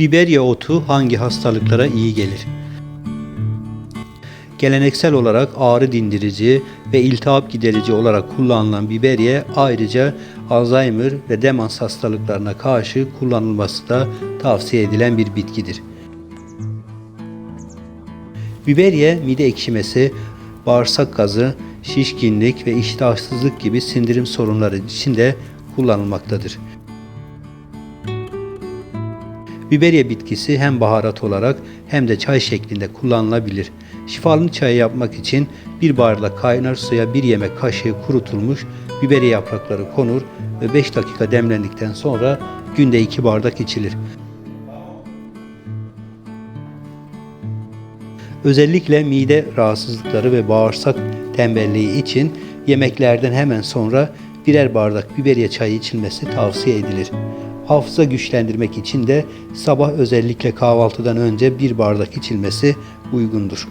Biberye otu hangi hastalıklara iyi gelir? Geleneksel olarak ağrı dindirici ve iltihap giderici olarak kullanılan biberye ayrıca Alzheimer ve demans hastalıklarına karşı kullanılması da tavsiye edilen bir bitkidir. Biberye mide ekşimesi, bağırsak gazı, şişkinlik ve iştahsızlık gibi sindirim sorunları için de kullanılmaktadır. Biberiye bitkisi hem baharat olarak hem de çay şeklinde kullanılabilir. Şifalı çay yapmak için bir bardak kaynar suya bir yemek kaşığı kurutulmuş biberiye yaprakları konur ve 5 dakika demlendikten sonra günde 2 bardak içilir. Özellikle mide rahatsızlıkları ve bağırsak tembelliği için yemeklerden hemen sonra birer bardak biberiye çayı içilmesi tavsiye edilir. Hafıza güçlendirmek için de sabah özellikle kahvaltıdan önce bir bardak içilmesi uygundur.